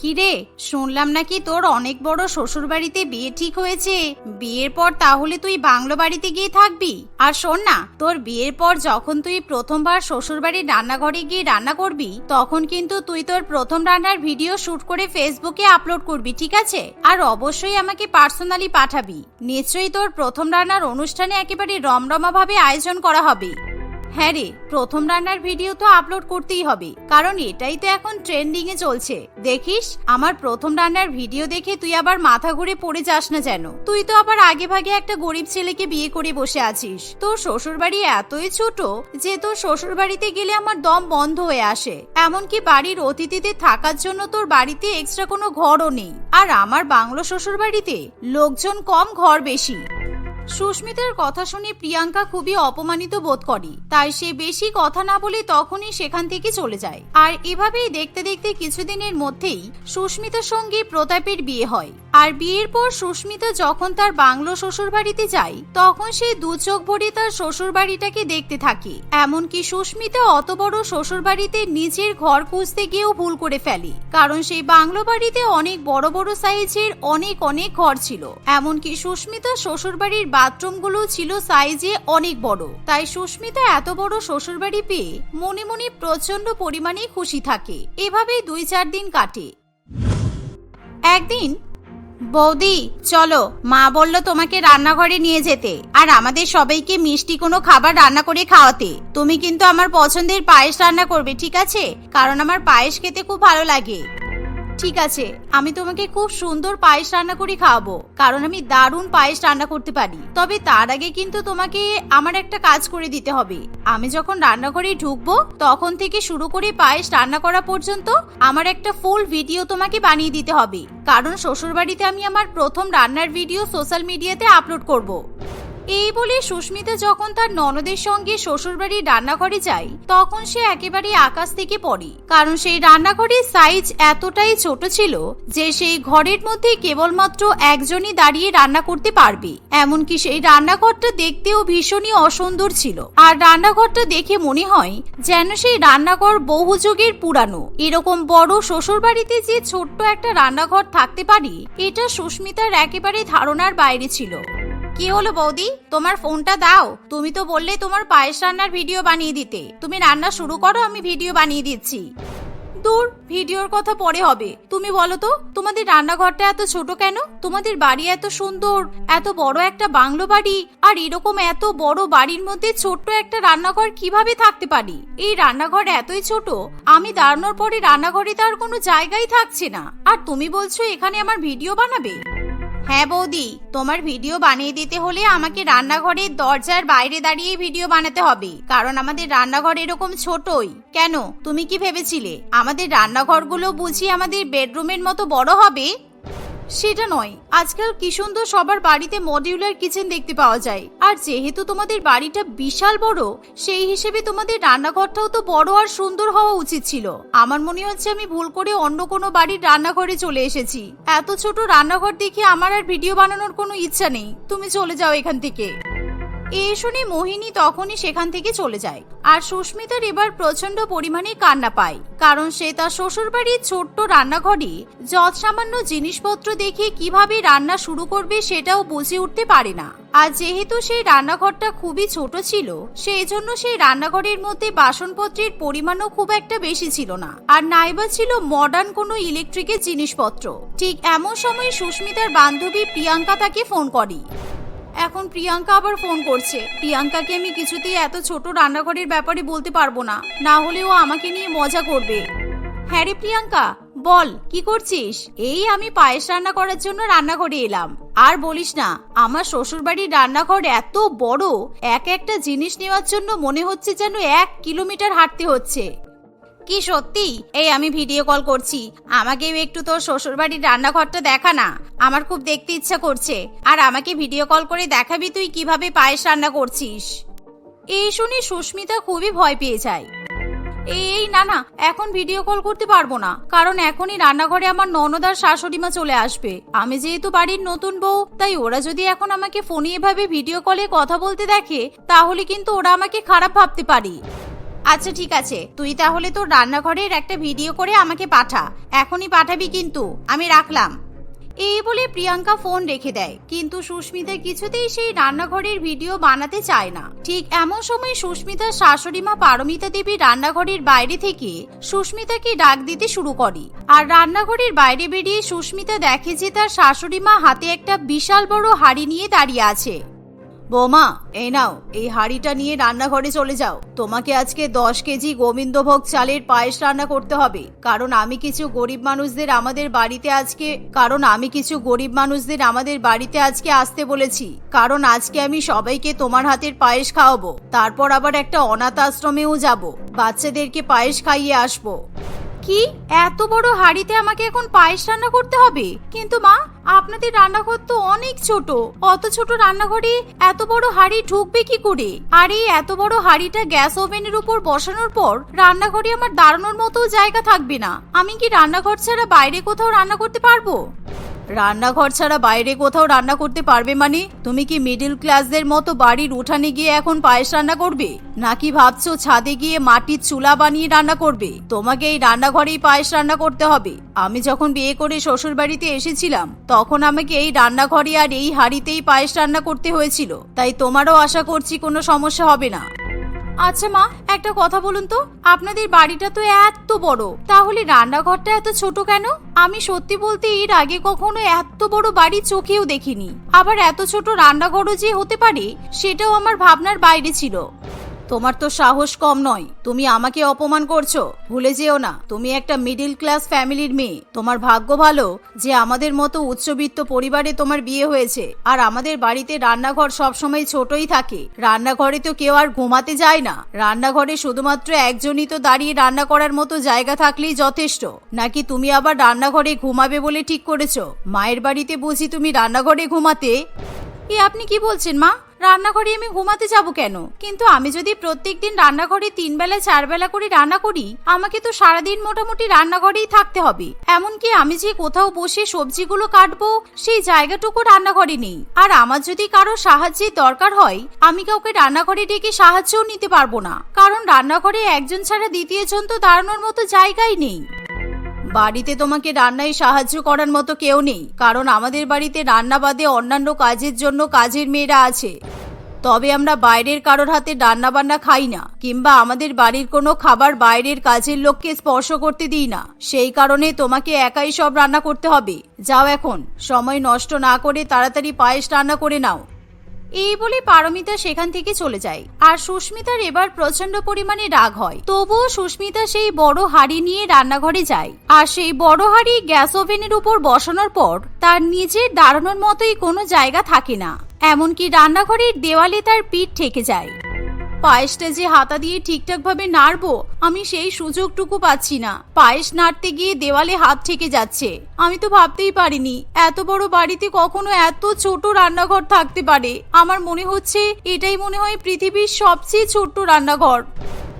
কিরে? শুনলাম নাকি তোর অনেক বড় শ্বশুর বাড়িতে বিয়ে ঠিক হয়েছে। বিয়ের পর তাহলে তুই বাংলো বাড়িতে গিয়ে থাকবি। আর শোন না, তোর বিয়ের পর যখন তুই প্রথমবার শ্বশুর বাড়ির রান্নাঘরে গিয়ে রান্না করবি, তখন কিন্তু তুই তোর প্রথম রান্নার ভিডিও শুট করে ফেসবুকে আপলোড করবি, ঠিক আছে? আর অবশ্যই আমাকে পার্সোনালি পাঠাবি। নিশ্চয়ই তোর প্রথম রান্নার অনুষ্ঠানে একেবারে রমরমা ভাবে আয়োজন করা হবে। হ্যাঁ রে, প্রথম রান্নার ভিডিও তো আপলোড করতেই হবে। কারণ এটাই তো এখন ট্রেন্ডিং এ চলছে। দেখিস, আমার প্রথম রান্নার ভিডিও দেখে তুই আবার মাথা ঘুরে পড়ে যাস না যেন। তুই তো আবার আগে ভাগে একটা গরিব ছেলেকে বিয়ে করে বসে আছিস। তোর শ্বশুর বাড়ি এতই ছোট যে তোর শ্বশুর বাড়িতে গেলে আমার দম বন্ধ হয়ে আসে। এমনকি বাড়ির অতিথিদের থাকার জন্য তোর বাড়িতে এক্সট্রা কোনো ঘরও নেই। আর আমার বাংলো শ্বশুর বাড়িতে লোকজন কম, ঘর বেশি। সুস্মিতার কথা শুনে প্রিয়াঙ্কা খুবই অপমানিত বোধ করে। তাই সে বেশি কথা না বলে তখনই সেখান থেকে চলে যায়। আর এভাবেই দেখতে দেখতে কিছুদিনের মধ্যেই সুস্মিতার সঙ্গে প্রতাপের বিয়ে হয়। আর বিয়ের পর সুস্মিতা যখন তার বাংলো শ্বশুর বাড়িতে যায়, তখন সে দু চোখ ভরে তার শ্বশুর বাড়িটাকে দেখতে থাকে। এমনকি সুস্মিতা অত বড় শ্বশুর বাড়িতে নিজের ঘর খুঁজতে গিয়েও ভুল করে ফেলে। কারণ সেই বাংলো বাড়িতে অনেক বড় বড় সাইজের অনেক অনেক ঘর ছিল। এমনকি সুস্মিতা শ্বশুর বাড়ির বাথরুমগুলো ছিল সাইজে অনেক বড়। তাই সুস্মিতা এত বড় শ্বশুর বাড়ি পেয়ে মনে মনে প্রচণ্ড পরিমাণে খুশি থাকে। এভাবেই দুই চার দিন কাটে। একদিন, বৌদি, চলো, মা বলল তোমাকে রান্নাঘরে নিয়ে যেতে আর আমাদের সবাইকে মিষ্টি কোনো খাবার রান্না করে খাওয়াতে। তুমি কিন্তু আমার পছন্দের পায়েস রান্না করবে, ঠিক আছে? কারণ আমার পায়েস খেতে খুব ভালো লাগে। ঠিক আছে, আমি তোমাকে খুব সুন্দর পায়েস রান্না করে খাওয়াবো, কারণ আমি দারুণ পায়েস রান্না করতে পারি। তবে তার আগে কিন্তু তোমাকে আমার একটা কাজ করে দিতে হবে। আমি যখন রান্নাঘরে ঢুকবো, তখন থেকে শুরু করে পায়েস রান্না করা পর্যন্ত আমার একটা ফুল ভিডিও তোমাকে বানিয়ে দিতে হবে। কারণ শ্বশুরবাড়িতে আমি আমার প্রথম রান্নার ভিডিও সোশ্যাল মিডিয়াতে আপলোড করব। এই বলে সুস্মিতা যখন তার ননদের সঙ্গে শ্বশুরবাড়ির রান্নাঘরে যায়, তখন সে একেবারে আকাশ থেকে পড়ে। কারণ সেই রান্নাঘরের সাইজ এতটাই ছোট ছিল যে সেই ঘরের মধ্যে কেবলমাত্র একজনই দাঁড়িয়ে রান্না করতে পারবে। এমনকি সেই রান্নাঘরটা দেখতেও ভীষণই অসুন্দর ছিল। আর রান্নাঘরটা দেখে মনে হয় যেন সেই রান্নাঘর বহু যুগের পুরানো। এরকম বড় শ্বশুরবাড়িতে যে ছোট্ট একটা রান্নাঘর থাকতে পারি, এটা সুস্মিতার একেবারে ধারণার বাইরে ছিল। কি হলো বৌদি? তোমার ফোনটা দাও। তুমি তো বললে তোমার পায়েস রান্নার ভিডিও বানিয়ে দিতে। তুমি রান্না শুরু করো, আমি ভিডিও বানিয়ে দিচ্ছি। দূর, ভিডিওর কথা পরে হবে। তুমি বলো তো, তোমাদের রান্নাঘরটা এত ছোট কেন? তোমাদের বাড়ি এত সুন্দর, এত বড় একটা বাংলো বাড়ি, আর এরকম এত বড় বাড়ির মধ্যে ছোট্ট একটা রান্নাঘর কীভাবে থাকতে পারি? এই রান্নাঘর এতই ছোট, আমি দাঁড়ানোর পরে রান্নাঘরে তার কোনো জায়গাই থাকছে না। আর তুমি বলছো এখানে আমার ভিডিও বানাবে? হ্যাঁ বৌদি, তোমার ভিডিও বানিয়ে দিতে হলে আমাকে রান্নাঘরের দরজার বাইরে দাঁড়িয়ে ভিডিও বানাতে হবে। কারণ আমাদের রান্নাঘর এরকম ছোটই। কেন? তুমি কি ভেবেছিলে? আমাদের রান্নাঘরগুলো বুঝি আমাদের বেডরুমের মতো বড় হবে? সেটা নয়, আজকাল কি সুন্দর সবার বাড়িতে মডিউলার কিচেন দেখতে পাওয়া যায়। আর যেহেতু তোমাদের বাড়িটা বিশাল বড়, সেই হিসেবে তোমাদের রান্নাঘরটাও তো বড় আর সুন্দর হওয়া উচিত ছিল। আমার মনে হচ্ছে আমি ভুল করে অন্য কোনো বাড়ির রান্নাঘরে চলে এসেছি। এত ছোট রান্নাঘর দেখে আমার আর ভিডিও বানানোর কোনো ইচ্ছা নেই। তুমি চলে যাও এখান থেকে। এই শুনে মোহিনী তখনই সেখান থেকে চলে যায়। আর সুস্মিতার এবার প্রচণ্ড পরিমাণে কান্না পায়, কারণ সে তার শ্বশুরবাড়ির ছোট্ট রান্নাঘরে যৎ সামান্য জিনিসপত্র দেখে কীভাবে রান্না শুরু করবে সেটাও বুঝে উঠতে পারে না। আর যেহেতু সেই রান্নাঘরটা খুবই ছোট ছিল সেই জন্য সেই রান্নাঘরের মধ্যে বাসনপত্রের পরিমাণও খুব একটা বেশি ছিল না। আর নাইবা ছিল মডার্ন কোনো ইলেকট্রিকের জিনিসপত্র। ঠিক এমন সময় সুস্মিতার বান্ধবী প্রিয়াঙ্কা তাকে ফোন করে। এখন প্রিয়াঙ্কা আবার ফোন করছে। প্রিয়াঙ্কাকে আমি কিছুতেই এত ছোট রান্নাঘরের ব্যাপারে বলতে পারব না। না হলে ও আমাকে নিয়ে মজা করবে। হ্যাঁ রে প্রিয়াঙ্কা, বল, কি করছিস? এই আমি পায়েস রান্না করার জন্য রান্নাঘরে এলাম। আর বলিস না, আমার শ্বশুরবাড়ির রান্নাঘর এত বড়, এক একটা জিনিস নেওয়ার জন্য মনে হচ্ছে যেন এক কিলোমিটার হাঁটতে হচ্ছে। কি সত্যি? এই আমি ভিডিও কল করছি। আমাকেও একটু তোর শ্বশুরবাড়ির রান্নাঘরটা দেখা না। আমার খুব দেখতে ইচ্ছা করছে। আর আমাকে ভিডিও কল করে দেখাবি তুই কীভাবে পায়েস রান্না করছিস। এই শুনে সুস্মিতা খুবই ভয় পেয়ে যায়। এই না না, এখন ভিডিও কল করতে পারব না। কারণ এখনই রান্নাঘরে আমার ননদার শাশুড়ি মা চলে আসবে। আমি যেহেতু বাড়ির নতুন বউ, তাই ওরা যদি এখন আমাকে ফোনে এভাবে ভিডিও কলে কথা বলতে দেখে, তাহলে কিন্তু ওরা আমাকে খারাপ ভাবতে পারে। আচ্ছা ঠিক আছে। তুই তাহলে তোর রান্নাঘরের একটা ভিডিও করে আমাকে পাঠা। এখনই পাঠাবি কিন্তু। আমি রাখলাম। এই বলে প্রিয়াঙ্কা ফোন রেখে দেয়। কিন্তু সুস্মিতা কিছুতেই সেই রান্নাঘরের ভিডিও বানাতে চায় না। ঠিক এমন সময় সুস্মিতার শাশুড়ি মা পারমিতা দেবী রান্নাঘরের বাইরে থেকে সুস্মিতাকে ডাক দিতে শুরু করে। আর রান্নাঘরের বাইরে বেরিয়ে সুস্মিতা দেখে যে তার শাশুড়ি মা হাতে একটা বিশাল বড় হাড়ি নিয়ে দাঁড়িয়ে আছে। বৌমা, এই নাও, এই হাঁড়িটা নিয়ে রান্নাঘরে চলে যাও। তোমাকে আজকে দশ কেজি গোবিন্দভোগ চালের পায়েস রান্না করতে হবে। কারণ আমি কিছু গরিব মানুষদের আমাদের বাড়িতে আজকে, কারণ আমি কিছু গরিব মানুষদের আমাদের বাড়িতে আজকে আসতে বলেছি। কারণ আজকে আমি সবাইকে তোমার হাতের পায়েস খাওয়াবো। তারপর আবার একটা অনাথ আশ্রমেও যাব। বাচ্চাদেরকে পায়েস খাইয়ে আসব। কি? এত বড় হাড়িতে আমাকে এখন পায়েস রান্না করতে হবে? কিন্তু মা আপনাদের রান্নাঘর তো অনেক ছোট। অত ছোট রান্নাঘরে এত বড় হাড়ি ঢুকবে কি করে? আর এই এত বড় হাড়িটা গ্যাস ওভেনের উপর বসানোর পর রান্নাঘরে আমার দাঁড়ানোর মতো জায়গা থাকবে না। আমি কি রান্নাঘর ছাড়া বাইরে কোথাও রান্না করতে পারব? রান্নাঘর ছাড়া বাইরে কোথাও রান্না করতে পারবে মানে? তুমি কি মিডিল ক্লাসদের মতো বাড়ির উঠানে গিয়ে এখন পায়েস রান্না করবে? নাকি ভাবছ ছাদে গিয়ে মাটির চুলা বানিয়ে রান্না করবে? তোমাকে এই রান্নাঘরেই পায়েস রান্না করতে হবে। আমি যখন বিয়ে করে শ্বশুর বাড়িতে এসেছিলাম, তখন আমাকে এই রান্নাঘরে আর এই হাঁড়িতেই পায়েস রান্না করতে হয়েছিল। তাই তোমারও আশা করছি কোনো সমস্যা হবে না। আচ্ছা মা, একটা কথা বলুন তো। আপনাদের বাড়িটা তো এত বড়, তাহলে রান্নাঘরটা এত ছোট কেন? আমি সত্যি বলতে এর আগে কখনো এত বড় বাড়ি চোখেও দেখিনি। আবার এত ছোট রান্নাঘরও যে হতে পারে, সেটাও আমার ভাবনার বাইরে ছিল। তোমার তো সাহস কম নয়। তুমি আমাকে অপমান করছ। ভুলে যেও না, তুমি একটা মিডিল ক্লাস ফ্যামিলির মেয়ে। তোমার ভাগ্য ভালো যে আমাদের মতো উচ্চবিত্ত পরিবারে তোমার বিয়ে হয়েছে। আর আমাদের বাড়িতে রান্নাঘর সবসময় ছোটই থাকে। রান্নাঘরে তো কেউ আর ঘুমাতে যায় না। রান্নাঘরে শুধুমাত্র একজনই তো দাঁড়িয়ে রান্না করার মতো জায়গা থাকলেই যথেষ্ট। নাকি তুমি আবার রান্নাঘরে ঘুমাবে বলে ঠিক করেছ? মায়ের বাড়িতে বুঝি তুমি রান্নাঘরে ঘুমাতে? এ আপনি কি বলছেন মা? রান্নাঘরে আমি ঘুমাতে যাব কেন? কিন্তু আমি যদি প্রত্যেকদিন রান্নাঘরে তিন বেলা, চার বেলা করে রান্না করি, আমাকে তো সারাদিন মোটামুটি রান্নাঘরেই থাকতে হবে। এমনকি আমি যে কোথাও বসে সবজিগুলো কাটবো, সেই জায়গাটুকু রান্নাঘরে নেই। আর আমার যদি কারও সাহায্যের দরকার হয়, আমি কাউকে রান্নাঘরে ডেকে সাহায্যও নিতে পারব না। কারণ রান্নাঘরে একজন ছাড়া দ্বিতীয় জন তো দাঁড়ানোর মতো জায়গাই নেই। বাড়িতে তোমাকে রান্নায় সাহায্য করার মতো কেউ নেই, কারণ আমাদের বাড়িতে রান্না বাদে অন্যান্য কাজের জন্য কাজের মেয়েরা আছে। তবে আমরা বাইরের কারোর হাতে রান্না বান্না খাই না, কিংবা আমাদের বাড়ির কোনো খাবার বাইরের কাজের লোককে স্পর্শ করতে দিই না। সেই কারণে তোমাকে একাই সব রান্না করতে হবে। যাও এখন, সময় নষ্ট না করে তাড়াতাড়ি পায়েস রান্না করে নাও। এই বলে পারমিতা সেখান থেকে চলে যায়। আর সুস্মিতার এবার প্রচণ্ড পরিমাণে রাগ হয়। তবুও সুস্মিতা সেই বড় হাড়ি নিয়ে রান্নাঘরে যায়। আর সেই বড় হাড়ি গ্যাস ওভেনের উপর বসানোর পর তার নিজের দাঁড়ানোর মতোই কোনো জায়গা থাকে না। এমনকি রান্নাঘরের দেওয়ালে তার পিঠ ঠেকে যায়। পায়েসটা যে হাতা দিয়ে ঠিকঠাকভাবে নাড়বো, আমি সেই সুযোগটুকু পাচ্ছি না। পায়েস নাড়তে গিয়ে দেওয়ালে হাত ঠেকে যাচ্ছে। আমি তো ভাবতেই পারিনি, এত বড় বাড়িতে কখনো এত ছোট রান্নাঘর থাকতে পারে। আমার মনে হচ্ছে এটাই মনে হয় পৃথিবীর সবচেয়ে ছোট্ট রান্নাঘর।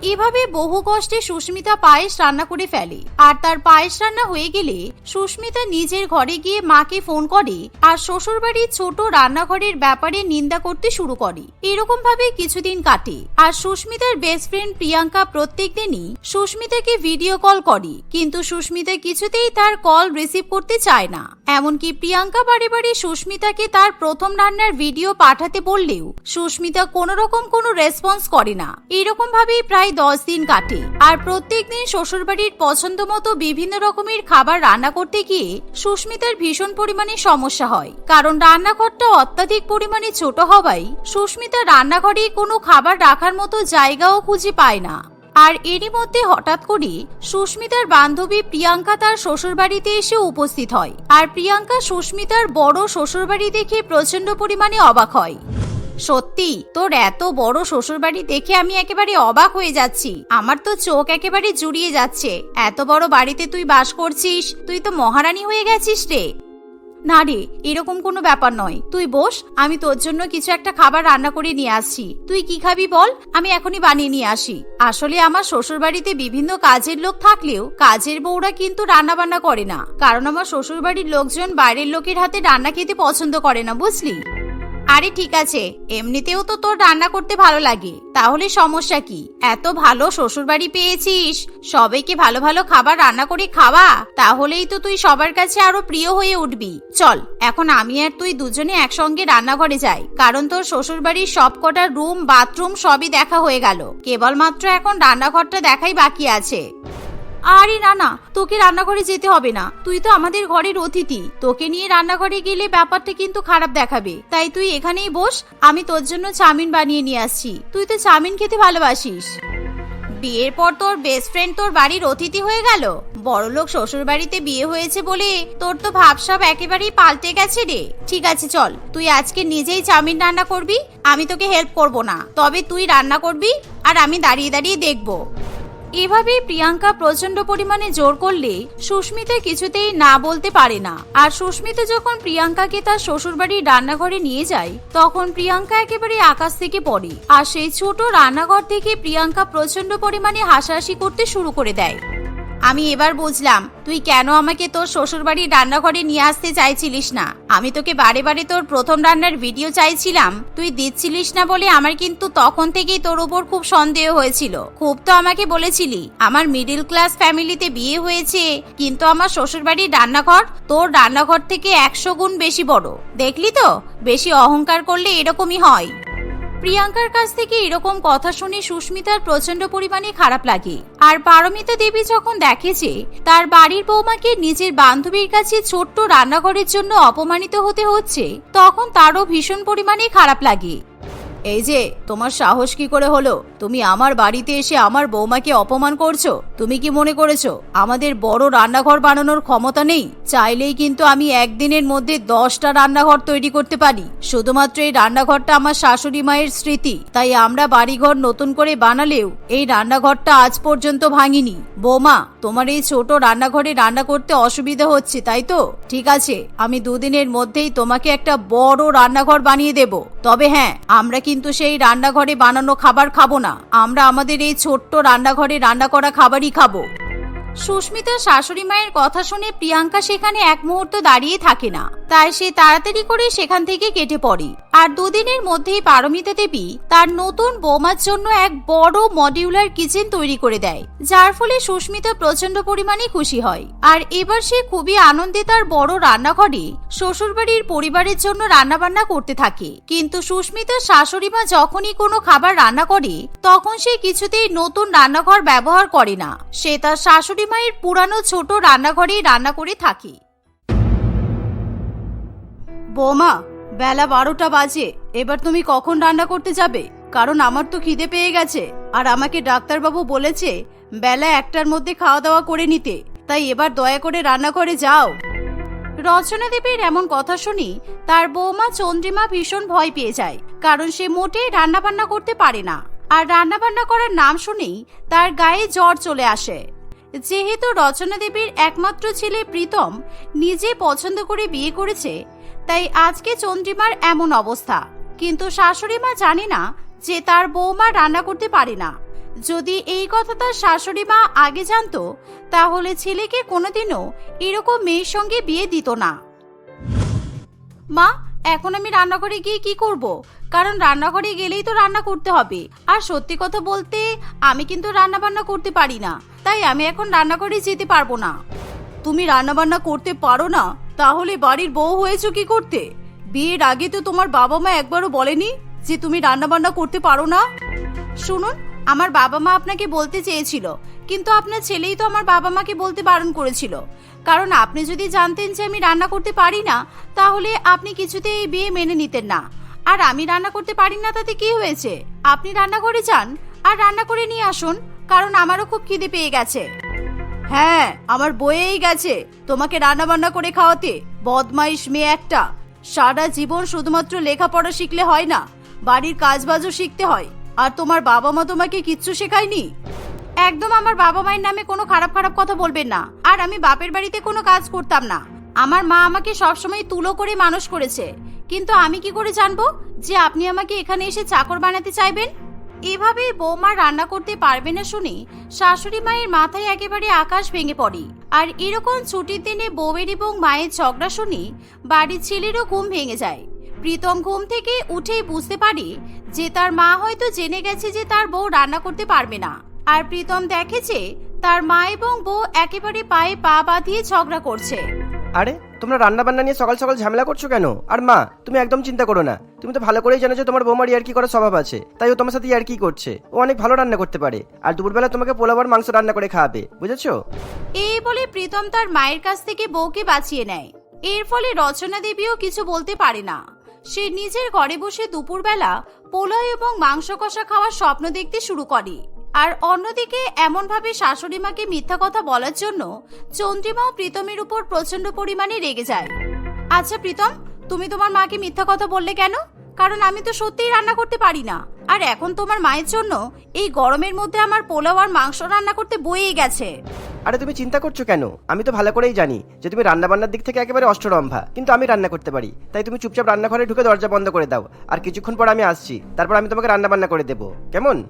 এভাবে বহু কষ্টে সুস্মিতা পায়েস রান্না করে ফেলে। আর তার পায়েস রান্না হয়ে গেলে সুস্মিতা নিজের ঘরে গিয়ে মাকে ফোন করে আর শ্বশুরবাড়ির ছোট রান্নাঘরের ব্যাপারে নিন্দা করতে শুরু করে। এরকম ভাবে কিছুদিন কাটে আর সুস্মিতার বেস্ট ফ্রেন্ড প্রিয়াঙ্কা প্রত্যেক দিনই সুস্মিতাকে ভিডিও কল করে। কিন্তু সুস্মিতা কিছুতেই তার কল রিসিভ করতে চায় না। এমনকি প্রিয়াঙ্কা বারে বারে সুস্মিতাকে তার প্রথম রান্নার ভিডিও পাঠাতে বললেও সুস্মিতা কোনো রকম কোনো রেসপন্স করে না। এরকম ভাবেই প্রায় দশ দিন কাটে। আর প্রত্যেক দিন শ্বশুরবাড়ির পছন্দ মতো বিভিন্ন রকমের খাবার রান্না করতে গিয়ে সুস্মিতার ভীষণ পরিমাণে সমস্যা হয়। কারণ রান্নাঘরটা অত্যাধিক পরিমাণে ছোট হওয়ায় সুস্মিতা রান্নাঘরে কোনো খাবার রাখার মতো জায়গাও খুঁজে পায় না। আর এরই মধ্যে হঠাৎ করে সুস্মিতার বান্ধবী প্রিয়াঙ্কা তার শ্বশুরবাড়িতে এসে উপস্থিত হয়। আর প্রিয়াঙ্কা সুস্মিতার বড় শ্বশুরবাড়ি দেখে প্রচণ্ড পরিমাণে অবাক হয়। সত্যি, তোর এত বড় শ্বশুরবাড়ি দেখে আমি একেবারে অবাক হয়ে যাচ্ছি। আমার তো চোখ একেবারে জুড়িয়ে যাচ্ছে। এত বড় বাড়িতে তুই বাস করছিস, তুই তো মহারানী হয়ে গেছিস রে। না রে, এরকম কোনো ব্যাপার নয়। তুই বস, আমি তোর জন্য কিছু একটা খাবার রান্না করে নিয়ে আসছি। তুই কি খাবি বল? আমি এখনই বানিয়ে নিয়ে আসি। আসলে আমার শ্বশুর বাড়িতে বিভিন্ন কাজের লোক থাকলেও কাজের বউরা কিন্তু রান্না বান্না করে না। কারণ আমার শ্বশুর বাড়ির লোকজন বাইরের লোকের হাতে রান্না খেতে পছন্দ করে না, বুঝলি? আরে ঠিক আছে, এমনিতেও তো তোর রান্না করতে ভালো লাগে। তাহলে সমস্যা কি? এত ভালো শ্বশুরবাড়ি পেয়েছিস, সবাইকে ভালো ভালো খাবার রান্না করে খাওয়া, তাহলেই তো তুই সবার কাছে আরও প্রিয় হয়ে উঠবি। চল, এখন আমি আর তুই দুজনে একসঙ্গে রান্নাঘরে যাই, কারণ তোর শ্বশুরবাড়ির সব কটা রুম, বাথরুম সবই দেখা হয়ে গেল। কেবলমাত্র এখন রান্নাঘরটা দেখাই বাকি আছে। আরে না না তোকে রান্নাঘরে যেতে হবে না। তুই তো আমাদের ঘরের অতিথি। তোকে নিয়ে রান্নাঘরে গেলে ব্যাপারটা কিন্তু খারাপ দেখাবে। তাই তুই এখানেই বস, আমি তোর জন্য চাউমিন বানিয়ে নিয়ে আসছি। তুই তো চাউমিন খেতে ভালোবাসিস। বিয়ের পর তোর বেস্ট ফ্রেন্ড তোর বাড়ির অতিথি হয়ে গেল। বড়লোক শ্বশুর বাড়িতে বিয়ে হয়েছে বলে তোর তো ভাবসাব একেবারেই পাল্টে গেছে রে। ঠিক আছে, চল। তুই আজকে নিজেই চাউমিন রান্না করবি, আমি তোকে হেল্প করব না। তবে তুই রান্না করবি, আর আমি দাঁড়িয়ে দাঁড়িয়ে দেখব। এভাবেই প্রিয়াঙ্কা প্রচণ্ড পরিমাণে জোর করলে সুস্মিতা কিছুতেই না বলতে পারে না। আর সুস্মিতা যখন প্রিয়াঙ্কাকে তার শ্বশুরবাড়ির রান্নাঘরে নিয়ে যায়, তখন প্রিয়াঙ্কা একেবারে আকাশ থেকে পড়ে। আর সেই ছোট রান্নাঘর থেকে প্রিয়াঙ্কা প্রচণ্ড পরিমাণে হাসাহাসি করতে শুরু করে দেয়। আমি এবার বুঝলাম, তুই কেন আমাকে তোর শ্বশুরবাড়ির রান্নাঘরে নিয়ে আসতে চাইছিলিস না? আমি তোকে বারে বারে তোর প্রথম রান্নার ভিডিও চাইছিলাম, তুই দিচ্ছিলিস না বলে আমার কিন্তু তখন থেকেই তোর উপর খুব সন্দেহ হয়েছিল। খুব তো আমাকে বলেছিলি, আমার মিডিল ক্লাস ফ্যামিলিতে বিয়ে হয়েছে, কিন্তু আমার শ্বশুরবাড়ির রান্নাঘর তোর রান্নাঘর থেকে একশো গুণ বেশি বড়। দেখলি তো? বেশি অহংকার করলে এরকমই হয়। প্রিয়াঙ্কার কাছ থেকে এরকম কথা শুনে সুস্মিতার প্রচণ্ড পরিমাণে খারাপ লাগে। আর পারমিতা দেবী যখন দেখে যে তার বাড়ির বৌমাকে নিজের বান্ধবীর কাছে ছোট্ট রান্নাঘরের জন্য অপমানিত হতে হচ্ছে, তখন তারও ভীষণ পরিমাণে খারাপ লাগে। এই যে, তোমার সাহস কি করে হলো? তুমি আমার বাড়িতে এসে আমার বৌমাকে অপমান করছ? তুমি কি মনে করেছ? আমাদের বড় রান্নাঘর বানানোর ক্ষমতা নেই? চাইলেই কিন্তু আমি একদিনের মধ্যে দশটা রান্নাঘর তৈরি করতে পারি। শুধুমাত্র এই রান্নাঘরটা আমার শাশুড়ি মায়ের স্মৃতি। তাই আমরা বাড়িঘর নতুন করে বানালেও এই রান্নাঘরটা আজ পর্যন্ত ভাঙিনি। বৌমা, তোমার এই ছোট রান্নাঘরে রান্না করতে অসুবিধা হচ্ছে, তাই তো? ঠিক আছে, আমি দুদিনের মধ্যেই তোমাকে একটা বড় রান্নাঘর বানিয়ে দেব। তবে হ্যাঁ আমরা কিন্তু সেই রান্নাঘরে বানানো খাবার খাব না। আমরা আমাদের এই ছোট্ট রান্নাঘরে রান্না করা খাবারই খাব। সুস্মিতার শাশুড়ি মায়ের কথা শুনে প্রিয়াঙ্কা সেখানে এক মুহূর্ত দাঁড়িয়ে থাকে না। তাই সে তাড়াতাড়ি করে সেখান থেকে কেটে পড়ে। আর দুদিনের মধ্যেই পারমিতা দেবী তার নতুন বৌমার জন্য এক বড় মডিউলার কিচেন তৈরি করে দেয়, যার ফলে সুস্মিতা প্রচণ্ড পরিমাণে খুশি হয়। আর এবার সে খুবই আনন্দে তার বড় রান্নাঘরে শ্বশুরবাড়ির পরিবারের জন্য রান্নাবান্না করতে থাকে। কিন্তু সুস্মিতার শাশুড়ি মা যখনই কোনো খাবার রান্না করে, তখন সে কিছুতেই নতুন রান্নাঘর ব্যবহার করে না। সে তার শাশুড়ি মায়ের পুরানো ছোট রান্নাঘরেই রান্না করে থাকে। বৌমা, বেলা বারোটা বাজে। এবার তুমি কখন রান্না করতে যাবে? কারণ আমার তো খিদে পেয়ে গেছে। আর আমাকে ডাক্তারবাবু বলেছে, বেলা একটার মধ্যে খাওয়া দাওয়া করে নিতে। তাই এবার দয়া করে রান্নাঘরে যাও। রচনা দেবীর এমন কথা শুনি, তার বৌমা চন্দ্রিমা ভীষণ ভয় পেয়ে যায়, কারণ সে মোটেই রান্না বান্না করতে পারে না। আর রান্নাবান্না করার নাম শুনেই তার গায়ে জ্বর চলে আসে। যেহেতু রচনা দেবীর একমাত্র ছেলে প্রীতম নিজে পছন্দ করে বিয়ে করেছে তাই আজকে চন্দ্রিমার এমন অবস্থা। কিন্তু শাশুড়ি মা জানে না যে তার বৌমা রান্না করতে পারে না। যদি এই কথা তার শাশুড়ি মা আগে জানতো, তাহলে ছেলেকে কোনোদিনও এরকম মেয়ের সঙ্গে বিয়ে দিত না। মা, এখন আমি রান্নাঘরে গিয়ে কি করব? কারণ রান্নাঘরে গেলেই তো রান্না করতে হবে। আর সত্যি কথা বলতে, আমি কিন্তু রান্না বান্না করতে পারি না। তাই আমি এখন রান্নাঘরে যেতে পারব না। তুমি রান্নাবান্না করতে পারো না, তাহলে বাড়ির বউ হয়েছো কি করতে? বিয়ের আগে তো তোমার বাবা মা একবারও বলেনি যে তুমি রান্নাবান্না করতে পারো না। শুনুন, আমার বাবা মা আপনাকে বলতে চেয়েছিল, কিন্তু আপনার ছেলেই তো আমার বাবা মাকে বলতে বারণ করেছিল। কারণ আপনি যদি জানতেন যে আমি রান্না করতে পারি না, তাহলে আপনি কিছুতেই এই বিয়ে মেনে নিতেন না। আর আমি রান্না করতে পারি না, তাতে কি হয়েছে? আপনি রান্না করে যান, আর রান্না করে নিয়ে আসুন, কারণ আমারও খুব খিদে পেয়ে গেছে। হ্যাঁ আমার বয়েই গেছে। তোমাকে রান্না বান্না করে খাওয়াতে। বদমাইশ মেয়ে একটা। সারা জীবন শুধুমাত্র লেখাপড়া শিখলে হয় না, বাড়ির কাজবাজও শিখতে হয়। আর তোমার বাবা মা তোমাকে কিচ্ছু শেখায়নি? একদম আমার বাবা মায়ের নামে কোনো খারাপ খারাপ কথা বলবেন না। আর আমি বাপের বাড়িতে কোনো কাজ করতাম না। আমার মা আমাকে সবসময় তুলো করে মানুষ করেছে। কিন্তু আমি কি করে জানব যে আপনি আমাকে এখানে এসে চাকর বানাতে চাইবেন? এভাবে বৌমা রান্না করতে পারবে না শুনে শাশুড়ি মায়ের মাথায় একেবারে আকাশ ভেঙে পড়ে। আর এরকম ছুটির দিনে বউয়ের এবং মায়ের ঝগড়া শুনে বাড়ির ছেলেরও ঘুম ভেঙে যায়। প্রীতম ঘুম থেকে উঠেই বুঝতে পারে যে তার মা হয়তো জেনে গেছে যে তার বউ রান্না করতে পারবে না। আর প্রীতম দেখে যে তার মা এবং বউ একেবারে পায়ে পা বাঁধিয়ে ঝগড়া করছে। আরে তোমরা রান্না বান্না নিয়ে সকাল সকাল ঝামেলা করছ কেন? আর মা, তুমি একদম চিন্তা করো না। তুমি তো ভালো করেই জানো যে তোমার বৌমার ইয়ার্কি করার স্বভাব আছে। তাই ও তোমার সাথে ইয়ার্কি করছে। ও অনেক ভালো রান্না করতে পারে। আর দুপুরবেলা তোমাকে পোলাবার মাংস রান্না করে খাওয়াবে। বুঝেছ? এই বলে প্রীতম তার মায়ের কাছ থেকে বউকে বাঁচিয়ে নেয়। এর ফলে রচনা দেবীও কিছু বলতে পারে না। সে নিজের ঘরে বসে দুপুরবেলা পোলাও এবং মাংস কষা খাওয়ার স্বপ্ন দেখতে শুরু করে। আর অন্যদিকে এমনভাবে শাশুড়ি মাকে মিথ্যা কথা বলার জন্য চন্দ্রিমাও প্রীতমের উপর প্রচণ্ড পরিমাণে রেগে যায়। আচ্ছা প্রীতম, তুমি তোমার মাকে মিথ্যা কথা বললে কেন? কারণ আমি তো সত্যিই রান্না করতে পারি না। আর এখন তোমার মায়ের জন্য এই গরমের মধ্যে আমার পোলাও আর মাংস রান্না করতে বয়ে গেছে। আরে তুমি চিন্তা করছ কেন? আমি তো ভালো করেই জানি যে তুমি রান্না বান্নার দিক থেকে একেবারে অষ্টরম্ভা। কিন্তু আমি রান্না করতে পারি। তাই তুমি চুপচাপ রান্নাঘরে ঢুকে দরজা বন্ধ করে দাও। আর কিছুক্ষণ পর আমি আসছি। তারপর আমি তোমাকে রান্না বান্না করে দেবো। কেমন?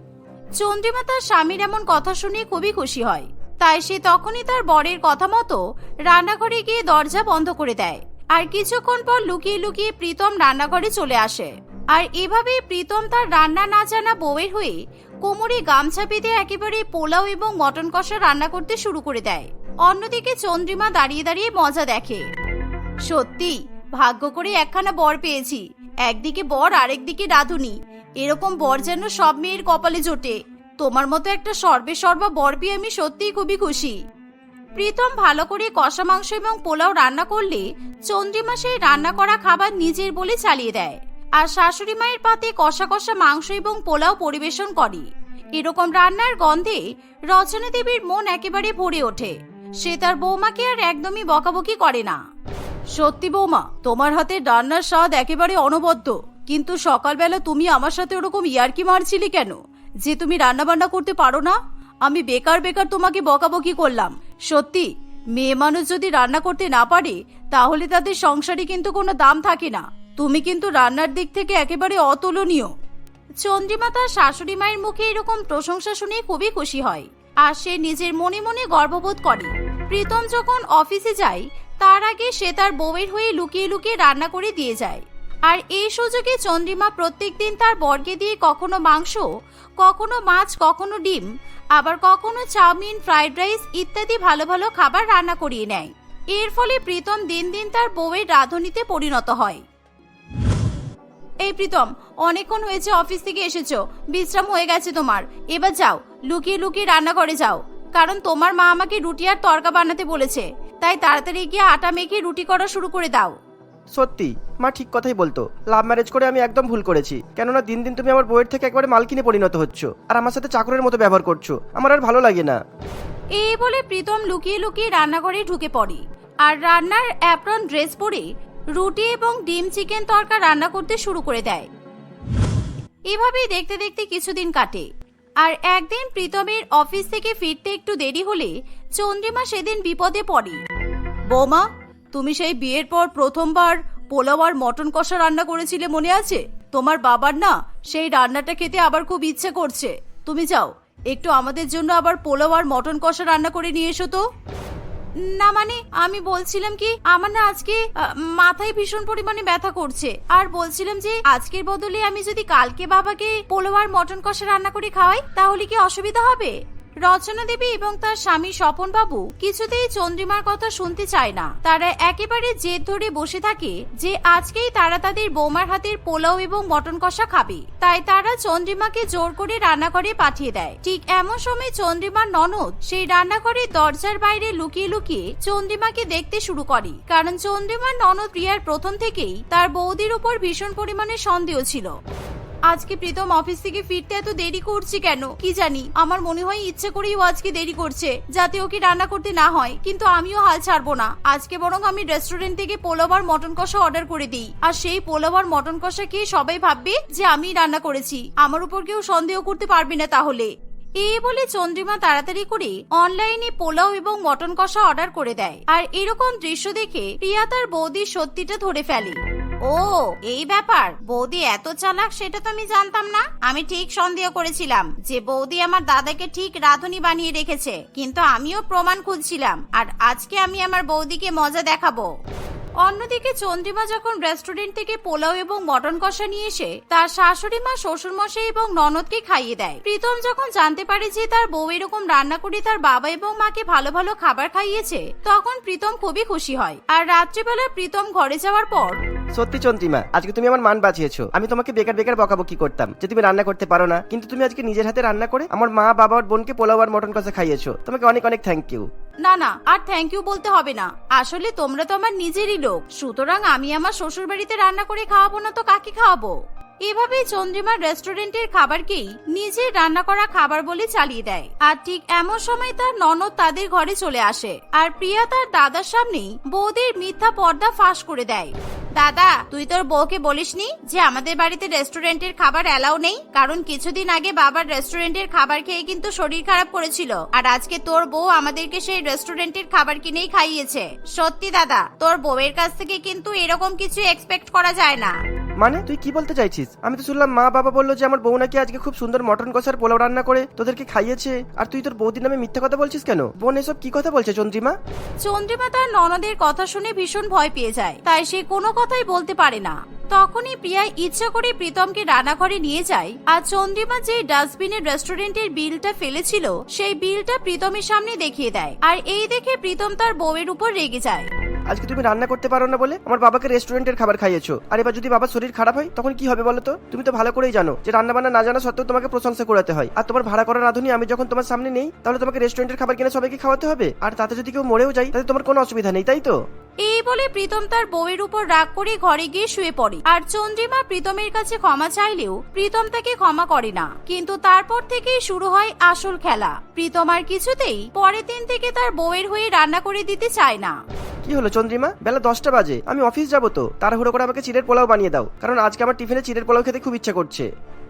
চন্দ্রিমা তার স্বামীর এমন কথা শুনে খুবই খুশি হয়। তাই সে তখনই তার বরের কথা মতো রান্নাঘরে গিয়ে দরজা বন্ধ করে দেয়। আর কিছুক্ষণ পর লুকিয়ে লুকিয়ে প্রীতম রান্নাঘরে চলে আসে। আর এভাবে প্রীতম তার রান্না না জানা বউয়ের হয়ে কোমরে গামছা বেঁধে একেবারে পোলাও এবং মটন কষা রান্না করতে শুরু করে দেয়। অন্যদিকে চন্দ্রিমা দাঁড়িয়ে দাঁড়িয়ে মজা দেখে। সত্যি, ভাগ্য করে একখানা বর পেয়েছি। একদিকে বর, আরেকদিকে রাধুনি। এরকম বর যেন সব মেয়ের কপালে জোটে। তোমার মতো একটা সর্বে সর্বা বর পেয়ে আমি সত্যিই খুবই খুশি। প্রীতম ভালো করে কষা মাংস এবং পোলাও রান্না করলে চন্দ্রিমা সেই রান্না করা খাবার নিজের বলে চালিয়ে দেয়। আর শাশুড়ি মায়ের পাতে কষা কষা মাংস এবং পোলাও পরিবেশন করে। এরকম রান্নার গন্ধে রচনা দেবীর মন একেবারে ভরে ওঠে। সে তার বৌমাকে আর একদমই বকাবকি করে না। সত্যি বৌমা, তোমার হাতে রান্নার স্বাদ একেবারে অনবদ্য। কিন্তু সকালবেলা তুমি আমার সাথে ওরকম ইয়ার্কি মারছিলে কেন? যে তুমি রান্না বান্না করতে পারো না? আমি বেকার বেকার তোমাকে বকাবকি করলাম। সত্যি, মেয়ে মানুষ যদি রান্না করতে না পারে, তাহলে তাদের সংসারে কিন্তু কোনো দাম থাকে না। তুমি কিন্তু রান্নার দিক থেকে একেবারে অতুলনীয়। চন্দ্রিমা তার শাশুড়ি মায়ের মুখে এরকম প্রশংসা শুনে খুবই খুশি হয়। আর সে নিজের মনে মনে গর্ববোধ করে। প্রীতম যখন অফিসে যায় তার আগে সে তার বউয়ের হয়ে লুকিয়ে লুকিয়ে রান্না করে দিয়ে যায়। আর এই সুযোগে চন্দ্রিমা প্রত্যেক দিন তার বর্গে দিয়ে কখনো মাংস, কখনো মাছ, কখনো ডিম, আবার কখনো চাউমিন, ফ্রাইড রাইস ইত্যাদি ভালো ভালো খাবার রান্না করিয়ে নেয়। এর ফলে প্রীতম দিন দিন তার বউয়ের রাঁধুনিতে পরিণত হয়। এই প্রীতম, অনেকক্ষণ হয়েছে অফিস থেকে এসেছ। বিশ্রাম হয়ে গেছে তোমার। এবার যাও, লুকিয়ে লুকিয়ে রান্না করে যাও। কারণ তোমার মা আমাকে রুটি আর তরকা বানাতে বলেছে। তাই তাড়াতাড়ি গিয়ে আটা মেখে রুটি করা শুরু করে দাও। সত্যি? মা ঠিক কথাই বলতো। লাভ ম্যারেজ করে আমি একদম ভুল করেছি। কেননা দিন দিন তুমি আমার বউয়ের থেকে একবারে মালকিনে পরিণত হচ্ছ। আর আমার সাথে চাকরের মতো ব্যবহার করছ। আমার আর ভালো লাগে না। এই বলে প্রীতম লুকিয়ে লুকিয়ে রান্নাঘরে ঢুকে পড়ে। আর রান্নার অ্যাপ্রন ড্রেস পরে রুটি এবং ডিম চিকেন তরকা রান্না করতে শুরু করে দেয়। এভাবেই দেখতে দেখতে কিছুদিন কাটে। আর একদিন প্রীতমের অফিস থেকে ফিরতে একটু দেরি হলে চন্দ্রিমা সেদিন বিপদে পড়ে। বৌমা, তুমি সেই বিয়ের পর প্রথমবার পোলাও আর মটন কষা রান্না করেছিলে মনে আছে? তোমার বাবার না সেই রান্নাটা খেতে আবার খুব ইচ্ছে করছে। তুমি যাও, একটু আমাদের জন্য আবার পোলাও আর মটন কষা রান্না করে নিয়ে এসো তো। না মানে আমি বলছিলাম কি, আমার না আজকে মাথায় ভীষণ পরিমাণে ব্যথা করছে। আর বলছিলাম যে, আজকের বদলে আমি যদি কালকে বাবাকে পোলোয়ার মটন কষা রান্না করে খাওয়াই, তাহলে কি অসুবিধা হবে? রচনা দেবী এবং তার স্বামী স্বপন বাবু কিছুতেই চন্দ্রিমার কথা শুনতে চায় না। তারা একেবারে জেদ ধরে বসে থাকে যে আজকেই তারা তাদের বৌমার হাতের পোলাও এবং মটন কষা খাবে। তাই তারা চন্দ্রিমাকে জোর করে রান্নাঘরে পাঠিয়ে দেয়। ঠিক এমন সময় চন্দ্রিমার ননদ সেই রান্নাঘরের দরজার বাইরে লুকিয়ে লুকিয়ে চন্দ্রিমাকে দেখতে শুরু করে। কারণ চন্দ্রিমার ননদ প্রিয়ার প্রথম থেকেই তার বৌদির উপর ভীষণ পরিমাণে সন্দেহ ছিল। আজকে প্রীতম অফিস থেকে ফিরতে এত দেরি করছে কেন? কি জানি। আমার মনে হয় ইচ্ছে করেই ও আজকে দেরি করছে, যাতে ওকে রান্না করতে না হয়। কিন্তু আমিও হাল ছাড়বো না। আজকে বরং আমি রেস্টুরেন্ট থেকে পোলাও আর মটন কষা অর্ডার করে দিই। আর সেই পোলাও মটন কষা খেয়ে সবাই ভাববে যে আমি রান্না করেছি। আমার উপর কেউ সন্দেহ করতে পারবে না তাহলে। এই বলে চন্দ্রিমা তাড়াতাড়ি করে অনলাইনে পোলাও এবং মটন কষা অর্ডার করে দেয়। আর এরকম দৃশ্য দেখে প্রিয়া তার বৌদির সত্যিটা ধরে ফেলে। ও, এই ব্যাপার। বৌদি এত চালাক, সেটা তো আমি জানতাম না। আমি ঠিক সন্দেহ করেছিলাম যে বৌদি আমার দাদাকে ঠিক রাধুনি বানিয়ে রেখেছে। কিন্তু আমিও প্রমাণ খুঁজছিলাম। আর আজকে আমি আমার বৌদিকে মজা দেখাবো। অন্যদিকে চন্দ্রিমা যখন রেস্টুরেন্ট থেকে পোলাও এবং মটন কষা নিয়ে এসে তার শাশুড়ি মা শ্বশুর মশাই এবং ননদকে খাইয়ে দেয়। প্রীতম যখন জানতে পারে যে তার বউ এরকম রান্না করে তার বাবা এবং মাকে ভালো ভালো খাবার খাইয়েছে তখন প্রীতম খুবই খুশি হয়। আর রাত্রিবেলা প্রীতম ঘরে যাওয়ার পর সত্যি চন্দ্রিমা আজকে তুমি আমার মান বাঁচিয়েছো। আমি তোমাকে বেকার বেকার বকাবকি করতাম যে তুমি রান্না করতে পারো না কিন্তু তুমি আজকে নিজের হাতে রান্না করে আমার মা বাবা আর বোনকে পোলাও আর মটন কষা খাইয়েছো। তোমাকে অনেক অনেক থ্যাংক ইউ না না আর থ্যাংক ইউ বলতে হবে না। আসলে তোমরা তো আমার নিজেরই লোক। সুতরাং আমি আমার শ্বশুর বাড়িতে রান্না করে খাওয়াবো না তো কাকে খাওয়াবো? এভাবেই চন্দ্রিমার রেস্টুরেন্টের খাবারকেই নিজে রান্না করা খাবার বলে চালিয়ে দেয়। আর ঠিক এমন সময় তার ননদ তাদের ঘরে চলে আসে। আর প্রিয়া তার দাদার সামনেই বৌদির মিথ্যা পর্দা ফাঁস করে দেয়। দাদা, তুই তোর বউকে বলিস নি যে আমাদের বাড়িতে রেস্টুরেন্টের খাবার এলাও নেই? কারণ কিছুদিন আগে বাবার রেস্টুরেন্টের খাবার খেয়ে কিন্তু শরীর খারাপ করেছিল। আর আজকে তোর বউ আমাদেরকে সেই রেস্টুরেন্টের খাবার কিনেই খাইয়েছে। সত্যি দাদা, তোর বউয়ের কাছ থেকে কিন্তু এরকম কিছু এক্সপেক্ট করা যায় না। মানে তুই কি বলতে চাইছিস? আমি তো শুনলাম মা বাবা বলল যে আমার বউ নাকি আজকে খুব সুন্দর মটন কষার পোলাও রান্না করে তোদেরকে খাইয়েছে। আর তুই তোর বৌদির নামে মিথ্যা কথা বলছিস কেন? বোন এসব কি কথা বলছে চন্দ্রিমা? চন্দ্রিমা তার ননদের কথা শুনে ভীষণ ভয় পেয়ে যায়, তাই সে কোনো কথাই বলতে পারে না। তখনই প্রিয়া ইচ্ছা করে প্রীতমকে রান্নাঘরে নিয়ে যায়, আর চন্দ্রিমা যে ডাস্টবিনের রেস্টুরেন্টের বিলটা ফেলেছিল, সেই বিলটা প্রীতমের সামনে দেখিয়ে দেয়, আর এই দেখে প্রীতম তার বউয়ের উপর রেগে যায়। আজকে তুমি রান্না করতে পারো না বলে আমার বাবাকে রেস্টুরেন্টের খাবার খাইয়েছো। আর এবার যদি বাবার শরীর খারাপ হয় তখন কি হবে বলো তো? তুমি তো ভালো করেই জানো যে রান্না বান্না না জানা সত্ত্বেও তোমাকে প্রশংসা করাতে হয়। আর তোমার ভাড়া করা রাঁধুনি আমি যখন তোমার সামনে নেই তাহলে তোমাকে রেস্টুরেন্টের খাবার কিনে সবাইকে খাওয়াতে হবে? আর তাতে যদি কেউ মরেও যায় তাতে তোমার কোনো অসুবিধা নেই তাই তো? এই বলে প্রীতম তার বউয়ের উপর রাগ করে ঘরে গিয়ে শুয়ে পড়ে। আর চন্দ্রিমা প্রীতমের কাছে ক্ষমা চাইলেও প্রীতম তাকে ক্ষমা করে না। কিন্তু তারপর থেকেই শুরু হয় আসল খেলা। প্রীতম আর কিছুতেই পরের দিন থেকে তার বউয়ের হয়ে রান্না করে দিতে চায় না। কি হলো চন্দ্রিমা, বেলা দশটা বাজে। আমি অফিস যাব তো। তাড়াহুড়ো করে আমাকে চিড়ের পোলাও বানিয়ে দাও। কারণ আজকে আমার টিফিনে চিড়ের পোলাও খেতে খুব ইচ্ছা করছে।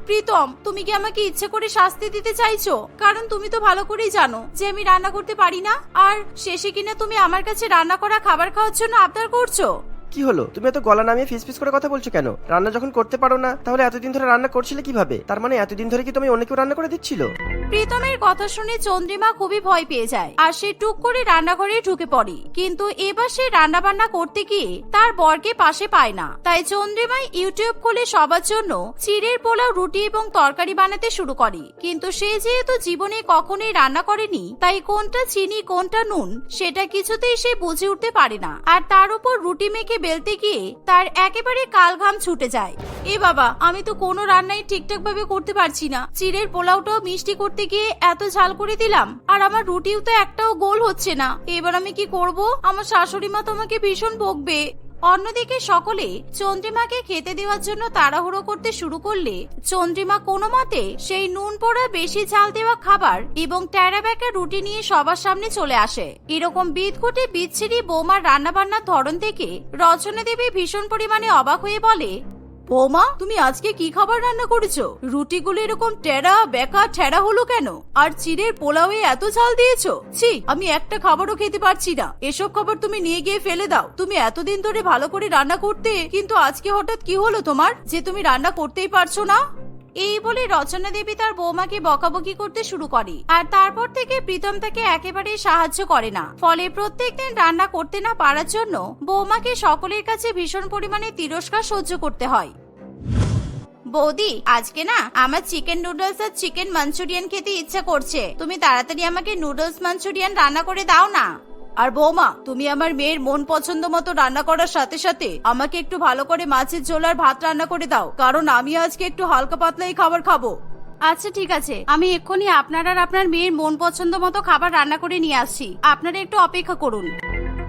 প্রীতম, তুমি কি আমাকে ইচ্ছে করে শাস্তি দিতে চাইছো? কারণ তুমি তো ভালো করেই জানো যে আমি রান্না করতে পারি না। আর শেষে কিনা তুমি আমার কাছে রান্না করা খাবার খাওয়ার জন্য আবদার করছ? কি হলো? তুমি এত গলা নামিয়ে ফিস ফিস করে কথা বলছো কেন? রান্না যখন করতে পারো না, তাহলে এতদিন ধরে রান্না করছিলে কীভাবে? তার মানে এতদিন ধরে কি তুমি অন্য কেউ রান্না করে দিচ্ছিল? প্রীতমের কথা শুনে চন্দ্রিমা খুবই ভয় পেয়ে যায়, আর সে টুক করে রান্নাঘরে ঢুকে পড়ে। কিন্তু এবার সে রান্না বান্না করতে গিয়ে তার বরকে পাশে পায় না। তাই চন্দ্রিমা ইউটিউব খুলে সবার জন্য চিড়ের পোলাও, রুটি এবং তরকারি বানাতে শুরু করে। কিন্তু সে যেহেতু জীবনে কখনোই রান্না করেনি, তাই কোনটা চিনি, কোনটা নুন, সেটা কিছুতেই সে বুঝে উঠতে পারে না। আর তার উপর রুটি মেখে বেলতে গিয়ে তার একেবারে কাল ঘাম ছুটে যায়। এ বাবা, আমি তো কোনো রান্নাই ঠিকঠাক ভাবে করতে পারছি না। চিড়ের পোলাওটাও মিষ্টি করতে গিয়ে এত ঝাল করে দিলাম, আর আমার রুটিও তো একটাও গোল হচ্ছে না। এবার আমি কি করব? আমার শাশুড়ি মা তো আমাকে ভীষণ বকবে। অন্যদিকে সকলে চন্দ্রিমাকে খেতে দেওয়ার জন্য তাড়াহুড়ো করতে শুরু করলে চন্দ্রিমা কোনো মতে সেই নুন পোড়া বেশি ঝাল দেওয়া খাবার এবং ট্যারা ব্যাকা রুটি নিয়ে সবার সামনে চলে আসে। এরকম বিদঘুটে বিচ্ছিরি বৌমার রান্নাবান্নার ধরন থেকে রচনা দেবী ভীষণ পরিমাণে অবাক হয়ে বলে বৌমা, তুমি আজকে কি খাবার রান্না করেছ? রুটিগুলো এরকম টেরা, বেকা, ঠেরা হলো কেন? আর চিড়ের পোলাওয়ে এত ঝাল দিয়েছ? ছি, আমি একটা খাবারও খেতে পারছি না। এসব খাবার তুমি নিয়ে গিয়ে ফেলে দাও। তুমি এতদিন ধরে ভালো করে রান্না করতে, কিন্তু আজকে হঠাৎ কি হলো তোমার? যে তুমি রান্না করতেই পারছ না? এই বলে রচনা দেবী তার বৌমাকে বকাবকি করতে শুরু করে। আর তারপর থেকে প্রীতম তাকে একেবারেই সাহায্য করে না। ফলে প্রত্যেকদিন রান্না করতে না পারার জন্য বৌমাকে সকলের কাছে ভীষণ পরিমাণে তিরস্কার সহ্য করতে হয়। বৌদি, আজকে না আমার চিকেন নুডলস আর চিকেন মাঞ্চুরিয়ান খেতে ইচ্ছা করছে। তুমি তাড়াতাড়ি আমাকে নুডলস মাঞ্চুরিয়ান রান্না করে দাও না। আর বৌমা, তুমি আমার মেয়ের মন পছন্দ মতো রান্না করার সাথে সাথে আমাকে একটু ভালো করে মাছের ঝোল আর ভাত রান্না করে দাও, কারণ আমি আজকে একটু হালকা পাতলাই খাবার খাব। আচ্ছা ঠিক আছে। আমি এক্ষুনি আপনার আর আপনার মেয়ের মন পছন্দ মতো খাবার রান্না করে নিয়ে আসছি। আপনারা একটু অপেক্ষা করুন।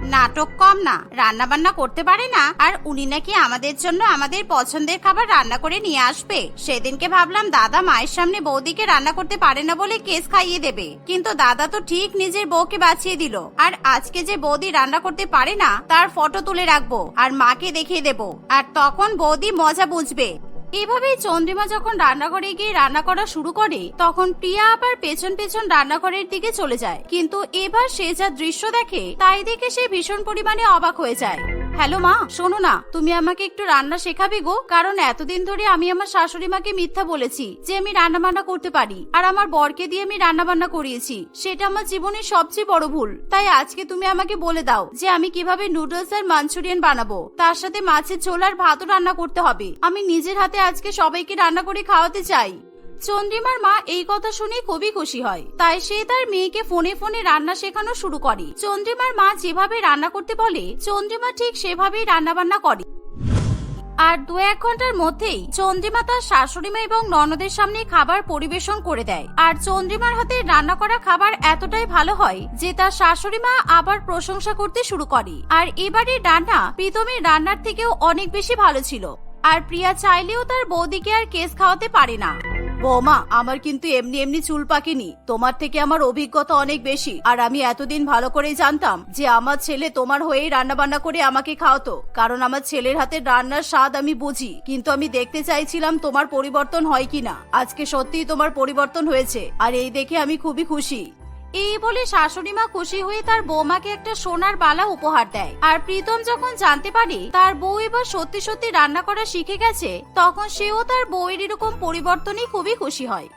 নাটক কম না রান্না বান্না করতে পারে না, আর উনি নাকি আমাদের জন্য আমাদের পছন্দের খাবার রান্না করে নিয়ে আসবে। সেদিনকে ভাবলাম দাদা মায়ের সামনে বৌদিকে রান্না করতে পারে না বলে কেস খাইয়ে দেবে। কিন্তু দাদা তো ঠিক নিজের বউকে বাঁচিয়ে দিল। আর আজকে যে বৌদি রান্না করতে পারে না, তার ফটো তুলে রাখব, আর মাকে দেখিয়ে দেব। আর তখন বৌদি মজা বুঝবে। এভাবেই চন্দ্রিমা যখন রান্নাঘরে গিয়ে রান্না করা শুরু করে, তখন প্রিয়া আবার পেছন পেছন রান্নাঘরের দিকে চলে যায়। কিন্তু এবার সে যা দৃশ্য দেখে, তাই দেখে সে ভীষণ পরিমাণে অবাক হয়ে যায়। হ্যালো মা, শোনো না, তুমি আমাকে একটু রান্না শেখাবে গো, কারণ এতদিন ধরে আমি আমার শাশুড়ি মাকে মিথ্যা বলেছি যে আমি রান্না বান্না করতে পারি। আর আমার বরকে দিয়ে আমি রান্না বান্না করিয়েছি, সেটা আমার জীবনের সবচেয়ে বড় ভুল। তাই আজকে তুমি আমাকে বলে দাও যে আমি কীভাবে নুডলস আর মাঞ্চুরিয়ান বানাবো। তার সাথে মাছের ঝোল আর ভাতও রান্না করতে হবে। আমি নিজের হাতে আজকে সবাইকে রান্না করে খাওয়াতে চাই। চন্দ্রিমার মা এই কথা শুনে খুবই খুশি হয়। তাই সে তার মেয়েকে ফোনে ফোনে রান্না শেখানো শুরু করে। চন্দ্রিমার মা যেভাবে রান্না করতে বলে, চন্দ্রিমা ঠিক সেভাবেই রান্না বান্না করে। আর দু এক ঘণ্টার মধ্যেই চন্দ্রিমা তার শাশুড়িমা এবং ননদের সামনে খাবার পরিবেশন করে দেয়। আর চন্দ্রিমার হাতে রান্না করা খাবার এতটাই ভালো হয় যে তার শাশুড়িমা আবার প্রশংসা করতে শুরু করে। আর এবারে রান্না প্রীতমের রান্নার থেকেও অনেক বেশি ভালো ছিল। আর প্রিয়া চাইলেও তার বৌদিকে আর কেস খাওয়াতে পারে না। বৌমা, আমার কিন্তু এমনি এমনি চুল পাকেনি। তোমার থেকে আমার অভিজ্ঞতা অনেক বেশি। আর আমি এতদিন ভালো করেই জানতাম যে আমার ছেলে তোমার হয়েই রান্না বান্না করে আমাকে খাওয়াতো। কারণ আমার ছেলের হাতে রান্নার স্বাদ আমি বুঝি, কিন্তু আমি দেখতে চাইছিলাম তোমার পরিবর্তন হয় কিনা। আজকে সত্যিই তোমার পরিবর্তন হয়েছে। আর এই দেখে আমি খুবই খুশি। এই বলে শাশুড়ি মা খুশি হয়ে তার বৌমাকে একটা সোনার বালা উপহার দেয়। আর প্রীতম যখন জানতে পারে তার বউ এবার সত্যি সত্যি রান্না করা শিখে গেছে, তখন সেও তার বউয়ের এরকম পরিবর্তনই খুবই খুশি হয়।